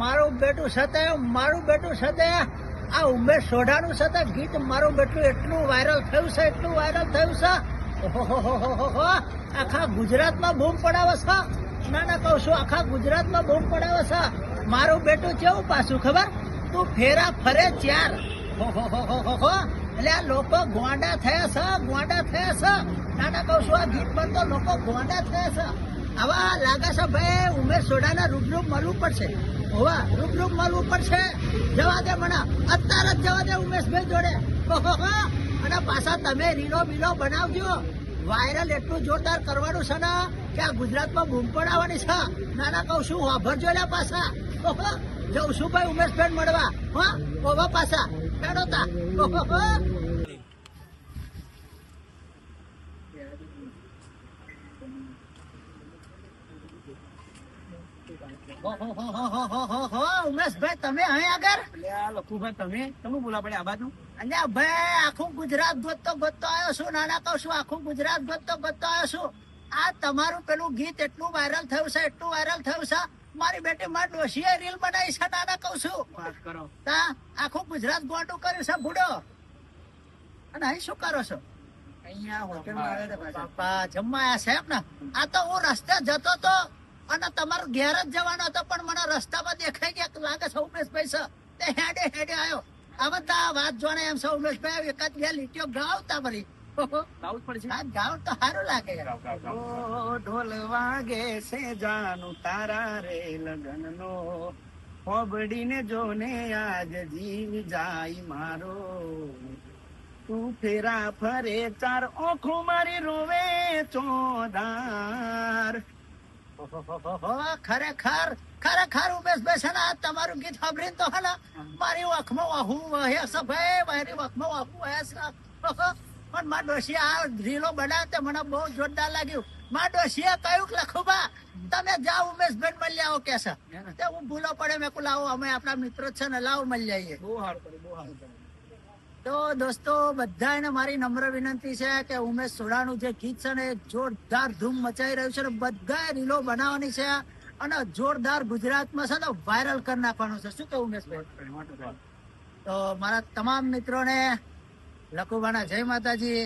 મારું બેટું સાથે મારું બેટું સાથે આ ઉમેશ સોઢાનું સાથે ગીત મારું બેટું એટલું વાયરલ થયું છે એટલું વાયરલ થયું છે. આખા ગુજરાતમાં બૂમ પડાવે છે ના ના કહું છું આખા ગુજરાતમાં બૂમ પડાવે છે મારું બેટું કેવું પાછું ખબર તું ફેરા ફરે ચાર. એટલે આ લોકો ગોંડા થયા છે ગોંડા થયા છે ના ના કહું છું આ ગીત પર તો લોકો ગોંડા થયા છે આવા લાગે ઉમેશ સોડાના રૂબરૂપ મળવું પડશે. હોવા રૂબરૂપ મળવું પડશે. જવા દે મને. અત્યારે જ જવા દે ઉમેશભાઈ જોડે. અને પાછા તમે રીલો બીલો બનાવજો. વાયરલ એટલું જોરદાર કરવાનું છે ને કે આ ગુજરાતમાં બૂમ આવવાની છે. નાના કહું છું વાભરજો લે પાછા. જઉં છું ભાઈ ઉમેશભાઈ મળવા. હા ઓવા પાછા. ખેડોતા. Thank ઓહોહોહોહોહો. ઉમેશભાઈ તમે અહીં આગળ? લખુભાઈ તમે? તમે બોલા પડે આ બાજુ? અલ્યા ભાઈ આખું ગુજરાત ગોતતો ગોતતો આવ્યો છું નાના કહું છું આખું ગુજરાત ગોતતો ગોતતો આવ્યો છું. આ તમારું પેલું ગીત એટલું વાયરલ થયું છે એટલું વાયરલ થયું છે. મારી બેટી મારી ડોશીએ રીલ બનાવી છે નાના કઉ છું. તા આખું ગુજરાત ગોંડું કર્યું છે ભૂડો. અને અહીં શું કરો છો? અહીંયા આવ્યા પાછા. જમવા સાહેબ ને આ તો હું રસ્તે જતો તો અને તમારો ઘેર જ જવાનો હતો પણ મને રસ્તામાં દેખાઈ ગયા લાગે છે ઉમેશભાઈ છે. તે હેડે હેડે આવ્યો આ બધા વાત જોણે એમ છે ઉમેશભાઈ એકાદ બે લીટીઓ ગાવતા ભરી ગાવું જ તો સારું લાગે. ઢોલ વાગે છે જાનું તારા રે લગન નો હોબડીને જોને આજ જીવ જાય મારો. તું ફેરા ફરે ચાર ઓખો મારી રોવે ચોદાર ખરેખર ખરેખર ઉમેશભાઈ છે ને તમારું ગીત સાંભળીને તો હે મારી વખમાં વાહું વહે છે ભાઈ મારી વખમાં વાહું વહે પણ મા ડોશી આ રીલો બનાવે તે મને બહુ જોરદાર લાગ્યું. મારા ડોશીએ કહ્યું કે લખુબા તમે જાઓ ઉમેશભાઈ મળી આવો કે છે. તે હું ભૂલો પડે મેં લાવો અમે આપણા મિત્રો છે ને લાવો મળી જઈએ બહુ સારું બહુ સારું તો દોસ્તો બધાને મારી નમ્ર વિનંતી છે કે ઉમેશ સોડાનું જે ગીત છે ને જોરદાર ધૂમ મચાઈ રહ્યું છે ને બધા રીલો બનાવવાની છે અને જોરદાર ગુજરાતમાં છે ને વાયરલ કરી નાખવાનું છે. શું કે ઉમેશભાઈ તો મારા તમામ મિત્રોને લખુભાના જય માતાજી.